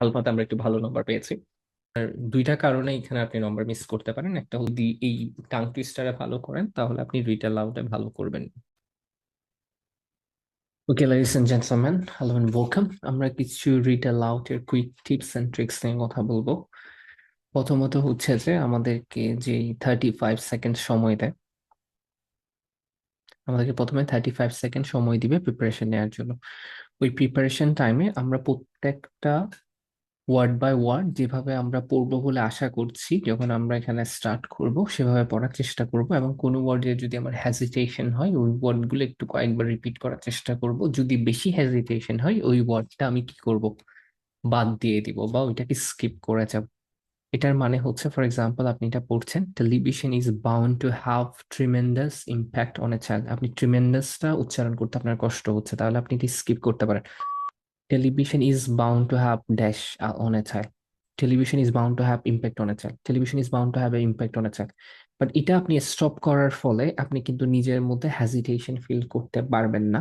আলফাতে আমরা একটু ভালো নম্বর পেয়েছি। আর দুইটা কারণে এখানে আপনি নম্বর মিস করতে পারেন। একটা যদি এই টাং টুইস্টারে ভালো করেন, তাহলে আপনি রিড অ্যালাউডে ভালো করবেন। Okay ladies and gentlemen hello and welcome. আমরা কিছু অ্যালাউড এর কুইক টিপস এন্ড ট্রিক্স নিয়ে কথা বলব। প্রথমত হচ্ছে যে আমাদেরকে যে থার্টি ফাইভ সেকেন্ড সময় দেয়, আমাদেরকে প্রথমে থার্টি ফাইভ সেকেন্ড সময় দিবে প্রিপারেশন নেওয়ার জন্য। ওই প্রিপারেশন টাইমে আমরা প্রত্যেকটা ওয়ার্ড বাই ওয়ার্ড যেভাবে আমরা পড়ব বলে আশা করছি, যখন আমরা এখানে স্টার্ট করব, সেভাবে পড়ার চেষ্টা করব এবং কোনো ওয়ার্ডে যদি আমার হ্যাজিটেশন হয়, ওই ওয়ার্ডগুলো একটু কয়েকবার রিপিট করার চেষ্টা করব। যদি বেশি হ্যাজিটেশন হয়, ওই ওয়ার্ডটা আমি কি করব? বাদ দিয়ে দিব বা ওইটাকে স্কিপ করে যাব। এটার মানে হচ্ছে ফর এক্সাম্পল আপনি এটা পড়ছেন television is bound to have tremendous impact on a child আপনি ট্রিমেন্ডাসটা উচ্চারণ করতে আপনার কষ্ট হচ্ছে, তাহলে আপনি এটি স্কিপ করতে পারেন। Television is bound to have dash uh, on a child television is bound to have impact on a child television is bound to have an impact on a child but এটা আপনি stop করার ফলে আপনি কিন্তু নিজের মধ্যে hesitation feel করতে পারবেন না।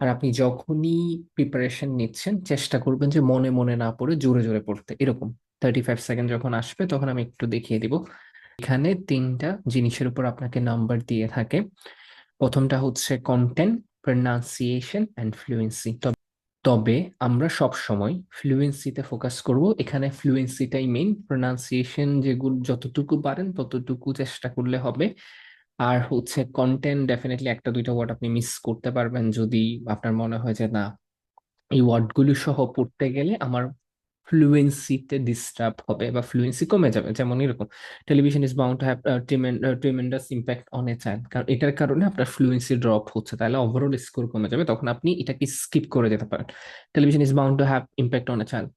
আর আপনি যখনই প্রিপারেশন নিচ্ছেন চেষ্টা করবেন যে মনে মনে না পড়ে জোরে জোরে পড়তে। এরকম থার্টি ফাইভ সেকেন্ড যখন আসবে তখন আমি একটু দেখিয়ে দিব। এখানে তিনটা জিনিসের উপর আপনাকে নাম্বার দিয়ে থাকে। প্রথমটা হচ্ছে কন্টেন্ট প্রনাউন্সিয়েশন অ্যান্ড ফ্লুয়েন্সি তবে আমরা সব সময় ফ্লুয়েন্সিতে ফোকাস করব। এখানে ফ্লুয়েন্সিটাই মেইন প্রোনাউন্সিয়েশন যেগুলো যতটুকু পারেন ততটুকু চেষ্টা করলে হবে। আর হচ্ছে কন্টেন্ট ডেফিনেটলি একটা দুইটা ওয়ার্ড আপনি মিস করতে পারবেন যদি আপনার মনে হয় যে, না, এই ওয়ার্ডগুলো সহ পড়তে গেলে আমার ফ্লুয়েন্সিতে ডিস্টার্ব হবে বা ফ্লুয়েন্সি কমে যাবে, যেমন এরকম television is bound to have tremendous impact on a child কারণ এটার কারণে আপনার ফ্লুয়েন্সি ড্রপ হচ্ছে, তাহলে ওভারঅল স্কোর কমে যাবে, তখন আপনি এটাকে স্কিপ করে যেতে পারেন। Television is bound to have impact on a child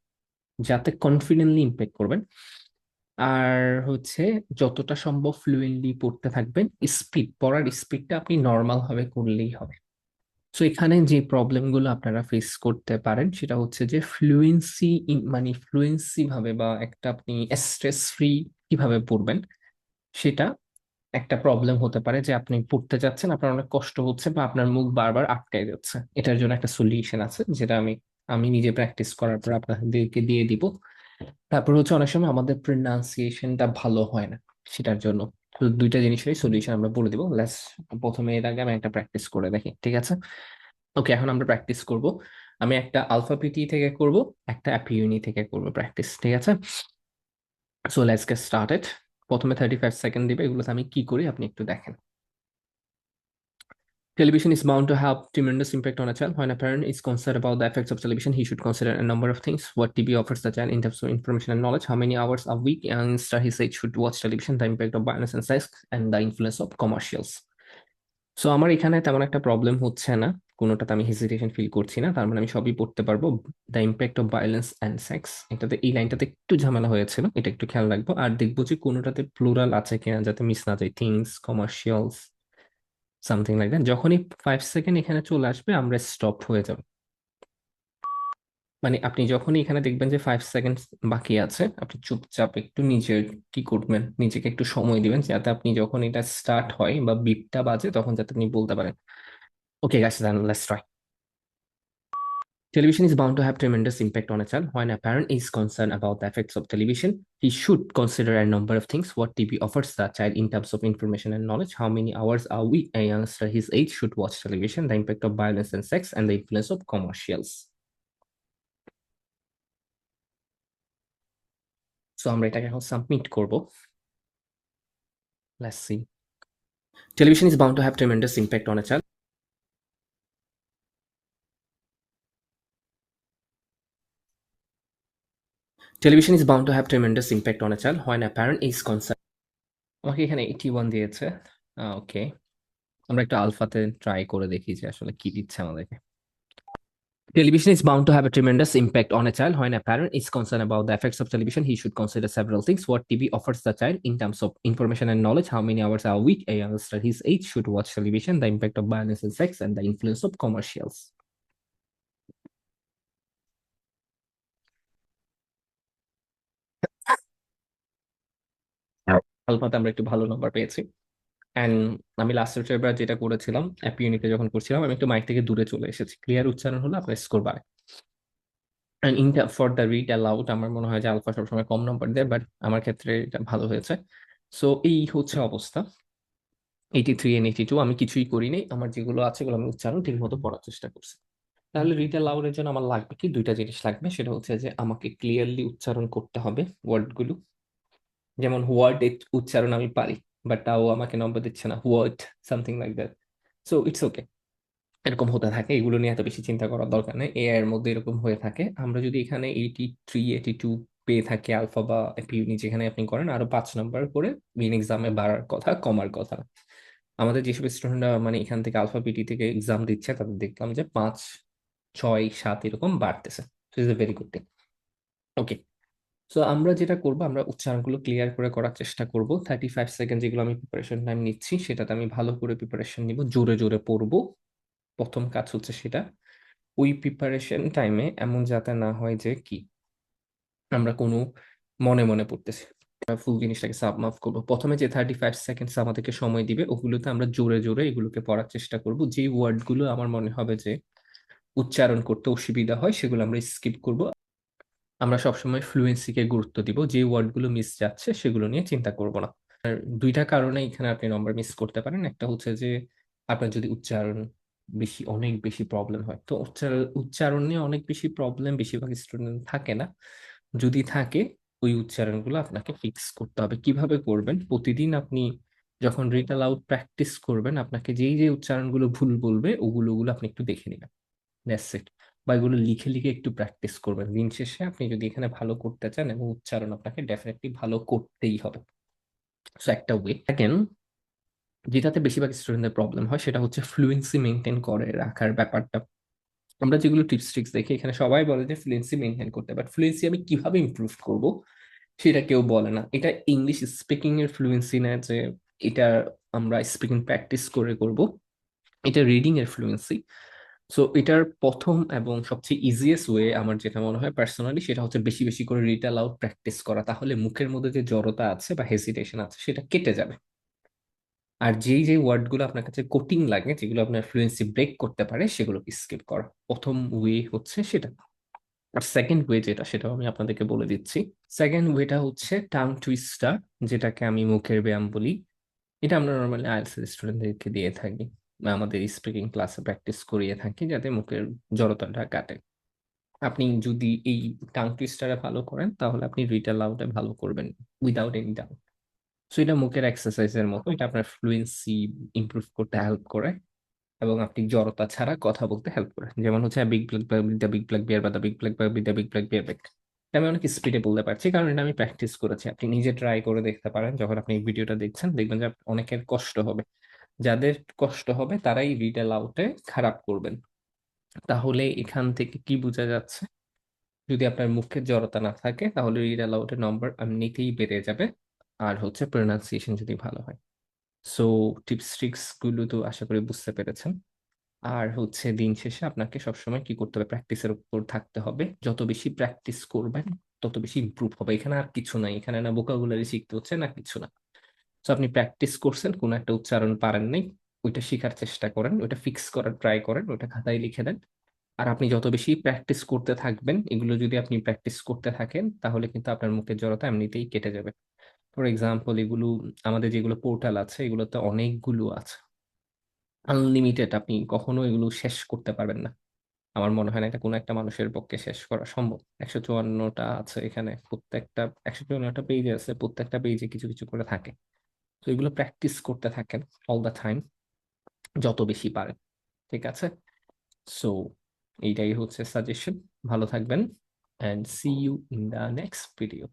যাতে কনফিডেন্টলি ইম্প্যাক্ট করবেন। আর হচ্ছে যতটা সম্ভব ফ্লুয়েন্টলি পড়তে থাকবেন স্পিড পড়ার স্পিডটা আপনি নর্মাল ভাবে করলেই হবে। সো এখানে যে প্রবলেমগুলো আপনারা ফেস করতে পারেন, সেটা হচ্ছে যে ফ্লুয়েন্সি মানে ফ্লুয়েন্সি ভাবে বা একটা আপনি স্ট্রেস ফ্রি কীভাবে পড়বেন, সেটা একটা প্রবলেম হতে পারে যে আপনি পড়তে যাচ্ছেন, আপনার অনেক কষ্ট হচ্ছে বা আপনার মুখ বারবার আটকায় যাচ্ছে। এটার জন্য একটা সলিউশন আছে, যেটা আমি আমি নিজে প্র্যাকটিস করার পর আপনাদেরকে দিয়ে দিব। তারপর হচ্ছে অনেক সময় আমাদের প্রনাউন্সিয়েশনটা ভালো হয় না, সেটার জন্য। তো দুইটা জিনিসেরই সলিউশন আমরা বলে দিব। লেটস প্রথমে এর আগে আমি একটা প্র্যাকটিস করে দেখি, ঠিক আছে? ওকে এখন আমরা প্র্যাকটিস করব। আমি একটা আলফা পিটি থেকে করব, একটা অ্যাপিউনি থেকে করব প্র্যাকটিস ঠিক আছে? সো লেটস গেট স্টার্টেড প্রথমে থার্টি ফাইভ সেকেন্ড দিবে, এগুলোতে আমি কি করি আপনি একটু দেখেন। Television is bound to have tremendous impact on a child. When a parent is concerned about the effects of television, he should consider a number of things. What TV offers the child in terms of information and knowledge, how many hours a week a youngster his age should watch television, the impact of violence and sex, and the influence of commercials. So আমার এখানে তেমন একটা problem হচ্ছে না কোনোটাতে আমি hesitation feel করছি না তার মানে আমি সবই পড়তে পারব the impact of violence and sex এটাতে এই লাইনটাতে একটু ঝামেলা হয়েছিল এটা একটু খেয়াল রাখব আর দেখব যে কোনোটাতে প্লুরাল আছে কিনা যাতে মিস না যায় things commercials something like that যখনই ফাইভ সেকেন্ড এখানে চলে আসবে, আমরা স্টপ হয়ে যাব। মানে আপনি যখনই এখানে দেখবেন যে ফাইভ সেকেন্ড বাকি আছে, আপনি চুপচাপ একটু নিজের কি করবেন, নিজেকে একটু সময় দিবেন, যাতে আপনি যখন এটা স্টার্ট হয় বা বিপটা বাজে, তখন যাতে আপনি বলতে পারেন ওকে গাছ let's try Television is bound to have tremendous impact on a child. When a parent is concerned about the effects of television, he should consider a number of things. What TV offers the child in terms of information and knowledge, how many hours a week a youngster his age should watch television, the impact of violence and sex, and the influence of commercials. So আমরা এটাকে এখন submit করব Let's see. Television is bound to have tremendous impact on a child. Television is bound to have tremendous impact on a child when a parent is concerned. আমাকে এখানে eighty one দিয়েছে ওকে আমরা একটু আলফাতে try করে দেখি যে আসলে কি দিচ্ছে আমাদেরকে Television is bound to have a tremendous impact on a child. When a parent is concerned about the effects of television, he should consider several things. What TV offers the child in terms of information and knowledge, how many hours a week a youngster his age should watch television, the impact of violence and sex, and the influence of commercials. আলফাতে আমরা একটু ভালো নম্বর পেয়েছি। And আমি last এবার যেটা করেছিলাম app ইউনিটে যখন করছিলাম আমি একটু মাইক থেকে দূরে চলে এসেছি। ক্লিয়ার উচ্চারণ হলো আপনার স্কোর বাড়ে। In the, for the read aloud আমার মনে হয় যে আলফা সবসময় কম নাম্বার দেয় বাট আমার ক্ষেত্রে এটা ভালো হয়েছে। সো এই হচ্ছে অবস্থা। Eighty three and eighty two আমি কিছুই করিনি। আমার যেগুলো আছে এগুলো আমি উচ্চারণ ঠিক মতো পড়ার চেষ্টা করছি। তাহলে রিড অ্যালাউডের জন্য আমার লাগবে কি? দুইটা জিনিস লাগবে। সেটা হচ্ছে যে আমাকে ক্লিয়ারলি উচ্চারণ করতে হবে ওয়ার্ডগুলো যেমন ওয়ার্ড উচ্চারণ আমি পারি বাট তাও আমাকে নম্বর দিচ্ছে না word something like that so it's okay এরকম হতে থাকে, এগুলো নিয়ে এত বেশি চিন্তা করার দরকার নেই এআই এর মধ্যে এরকম হয়ে থাকে। আমরা যদি এখানে এইটি থ্রি এইটি টু পেয়ে থাকি আলফা বা পিউনি যেখানে আপনি করেন, আরও পাঁচ নাম্বার করে মেন এক্সামে বাড়ার কথা, কমার কথা। আমাদের যেসব স্টুডেন্টরা মানে এখান থেকে আলফা পিটি থেকে এক্সাম দিচ্ছে, তাদের দেখলাম যে পাঁচ, ছয়, সাত এরকম বাড়তেছে। A very good thing okay so আমরা যেটা করব, আমরা উচ্চারণগুলো ক্লিয়ার করে করার চেষ্টা করব। থার্টি ফাইভ সেকেন্ড যেগুলো আমি প্রিপারেশন টাইম নিচ্ছি, সেটাতে আমি ভালো করে প্রিপারেশন নিব। জোরে জোরে পড়ব। প্রথম কাজ হচ্ছে সেটা। ওই প্রিপারেশন টাইমে এমন যাতে না হয় যে কি, আমরা কোনো মনে মনে পড়তেছি। ফুল জিনিসটাকে সাব মাফ করব। প্রথমে যে থার্টি ফাইভ সেকেন্ডস আমাদেরকে সময় দিবে, ওগুলোতে আমরা জোরে জোরে এগুলোকে পড়ার চেষ্টা করব। যে ওয়ার্ডগুলো আমার মনে হবে যে উচ্চারণ করতে অসুবিধা হয়, সেগুলো আমরা স্কিপ করব। আমরা সবসময় ফ্লুয়েন্সিকে গুরুত্ব দিব, যে ওয়ার্ডগুলো মিস যাচ্ছে সেগুলো নিয়ে চিন্তা করব না। আর দুইটা কারণে এখানে আপনি নম্বর মিস করতে পারেন। একটা হচ্ছে যে, আপনার যদি উচ্চারণ বেশি, অনেক বেশি প্রবলেম হয়, তো উচ্চারণ নিয়ে অনেক বেশি প্রবলেম বেশিরভাগ স্টুডেন্ট থাকে না। যদি থাকে, ওই উচ্চারণগুলো আপনাকে ফিক্স করতে হবে। কীভাবে করবেন? প্রতিদিন আপনি যখন রিড অ্যালাউড প্র্যাকটিস করবেন, আপনাকে যেই যে উচ্চারণগুলো ভুল বলবে, ওগুলো ওগুলো আপনি একটু দেখে নেবেন। দ্যাটস ইট বা এগুলো লিখে লিখে একটু প্র্যাকটিস করবেন। দিন শেষে আপনি যদি এখানে ভালো করতে চান এবং উচ্চারণ আপনাকে ডেফিনেটলি ভালো করতেই হবে। সো একটা ওয়ে সেকেন্ড যেটাতে বেশিরভাগ স্টুডেন্টদের প্রবলেম হয় সেটা হচ্ছে ফ্লুয়েন্সি মেনটেন করে রাখার ব্যাপারটা। আমরা যেগুলো টিপস ট্রিক্স দেখি, এখানে সবাই বলে যে ফ্লুয়েন্সি মেনটেন করতে। বাট ফ্লুয়েন্সি আমি কীভাবে ইমপ্রুভ করব সেটা কেউ বলে না। এটা ইংলিশ স্পিকিং এর ফ্লুয়েন্সি না যে এটা আমরা স্পিকিং প্র্যাকটিস করে করব। এটা রিডিং এর ফ্লুয়েন্সি সো এটার প্রথম এবং সবচেয়ে ইজিয়েস্ট ওয়ে আমার যেটা মনে হয় পার্সোনালি সেটা হচ্ছে বেশি বেশি করে রিড অ্যালাউড প্র্যাকটিস করা। তাহলে মুখের মধ্যে যে জড়তা আছে বা হেসিটেশন আছে সেটা কেটে যাবে। আর যেই যে ওয়ার্ডগুলো আপনার কাছে কোটিং লাগে, যেগুলো আপনার ফ্লুয়েন্সি ব্রেক করতে পারে সেগুলো স্কিপ করা। প্রথম ওয়ে হচ্ছে সেটা। আর সেকেন্ড ওয়ে যেটা, সেটাও আমি আপনাদেরকে বলে দিচ্ছি। সেকেন্ড ওয়েটা হচ্ছে টাং টুইস্টার যেটাকে আমি মুখের ব্যায়াম বলি। এটা আমরা নর্মালি আইএলস স্টুডেন্টদেরকে দিয়ে থাকি। আমাদের স্পিকিং ক্লাসে প্র্যাকটিস করিয়ে থাকি যাতে মুখের জড়তাটা কাটে। আপনি যদি এই টাং টুইস্টারে ভালো করেন, তাহলে আপনি রিড অ্যালাউডে ভালো করবেন উইদাউট এনি ডাউট সো এটা মুখের এক্সারসাইজের মতো, এটা আপনার ফ্লুয়েন্সি ইমপ্রুভ করতে হেল্প করে এবং আপনি জড়তা ছাড়া কথা বলতে হেল্প করে। যেমন হচ্ছে big black the big black bear বা the big black the big black bear back আমি অনেক স্পিডে বলতে পারছি, কারণ এটা আমি প্র্যাকটিস করেছি। আপনি নিজে ট্রাই করে দেখতে পারেন, যখন আপনি ভিডিওটা দেখছেন, দেখবেন যে অনেকের কষ্ট হবে। যাদের কষ্ট হবে তারাই রিড অ্যালাউটে খারাপ করবেন। তাহলে এখান থেকে কি বোঝা যাচ্ছে? যদি আপনার মুখের জড়তা না থাকে, তাহলে রিড অ্যালাউটের নম্বর এমনিতেই বেড়ে যাবে। আর হচ্ছে প্রোনাউন্সিয়েশন যদি ভালো হয়। সো টিপস ট্রিক্সগুলো তো আশা করি বুঝতে পেরেছেন। আর হচ্ছে দিন শেষে আপনাকে সবসময় কি করতে হবে? প্র্যাকটিসের উপর থাকতে হবে। যত বেশি প্র্যাকটিস করবেন, তত বেশি ইম্প্রুভ হবে। এখানে আর কিছু নাই। এখানে না বোকাগুলারি শিখতে হচ্ছে, না কিছু না। তো আপনি প্র্যাকটিস করছেন, কোনো একটা উচ্চারণ পারেন নাই, ওইটা শেখার চেষ্টা করেন, ওইটা ফিক্স করার ট্রাই করেন, ওইটা খাতায় লিখে দেন। আর আপনি যত বেশি প্র্যাকটিস করতে থাকবেন, এগুলো যদি আপনি প্র্যাকটিস করতে থাকেন, তাহলে কিন্তু আপনার মুখের জড়তা এমনিতেই কেটে যাবে। ফর এক্সাম্পল এগুলো, আমাদের যেগুলো পোর্টাল আছে, এগুলোতে অনেকগুলো আছে। আনলিমিটেড আপনি কখনো এগুলো শেষ করতে পারবেন না। আমার মনে হয় না এটা কোনো একটা মানুষের পক্ষে শেষ করা সম্ভব। একশো চুয়ান্নটা আছে এখানে, প্রত্যেকটা, একশো চুয়ান্নটা পেজ আছে, প্রত্যেকটা পেজে কিছু কিছু করে থাকে। তো এগুলো প্র্যাকটিস করতে থাকেন অল দ্য টাইম যত বেশি পারেন, ঠিক আছে? সো এইটাই হচ্ছে সাজেশন ভালো থাকবেন and see you in the next video